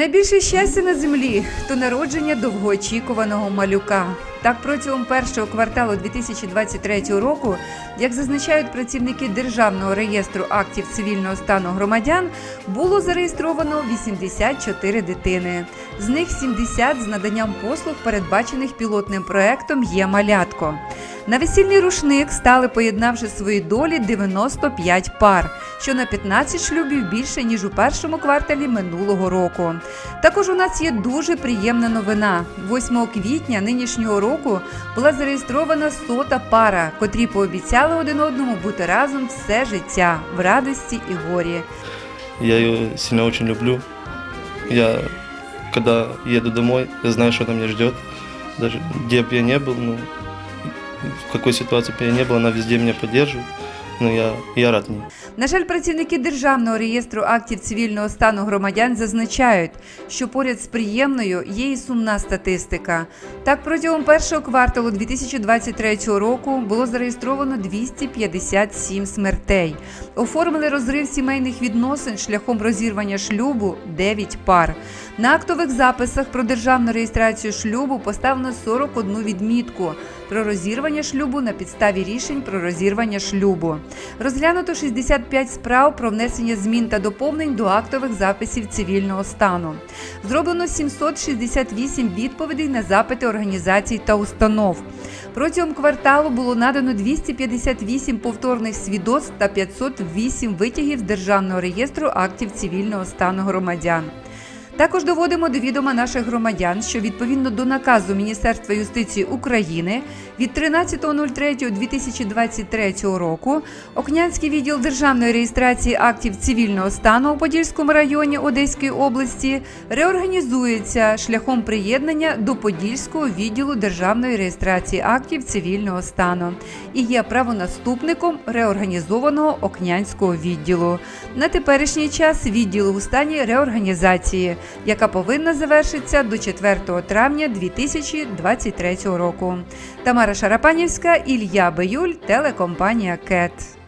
Найбільше щастя на землі то народження довгоочікуваного малюка. Так, протягом першого кварталу 2023 року, як зазначають працівники Державного реєстру актів цивільного стану громадян, було зареєстровано 84 дитини. З них 70 з наданням послуг, передбачених пілотним проектом Є малятко. На весільний рушник стали, поєднавши свої долі 95 пар, що на 15 шлюбів більше ніж у першому кварталі минулого року. Також у нас є дуже приємна новина. 8 квітня нинішнього року була зареєстрована сота пара, котрі пообіцяли один одному бути разом все життя в радості і горі. Я ее сильно очень люблю. Я, когда еду домой, я знаю, что она меня ждет. Даже где я не был, ну, в какой ситуации бы я не был, она везде меня поддерживает. Но я, я рад ней. На жаль, працівники Державного реєстру актів цивільного стану громадян зазначають, що поряд з приємною є і сумна статистика. Так, протягом першого кварталу 2023 року було зареєстровано 257 смертей. Оформили розрив сімейних відносин шляхом розірвання шлюбу 9 пар. На актових записах про державну реєстрацію шлюбу поставлено 41 відмітку про розірвання шлюбу на підставі рішень про розірвання шлюбу. Розглянуто 65 справ про внесення змін та доповнень до актових записів цивільного стану. Зроблено 768 відповідей на запити організацій та установ. Протягом кварталу було надано 258 повторних свідоцтв та 508 витягів з Державного реєстру актів цивільного стану громадян. Також доводимо до відома наших громадян, що відповідно до наказу Міністерства юстиції України від 13.03.2023 року Окнянський відділ державної реєстрації актів цивільного стану у Подільському районі Одеської області реорганізується шляхом приєднання до Подільського відділу державної реєстрації актів цивільного стану і є правонаступником реорганізованого Окнянського відділу. На теперішній час відділ у стані реорганізації, яка повинна завершитися до 4 травня 2023 року. Тамара Шарапанівська, Ілля Биюль, телекомпанія КЕТ.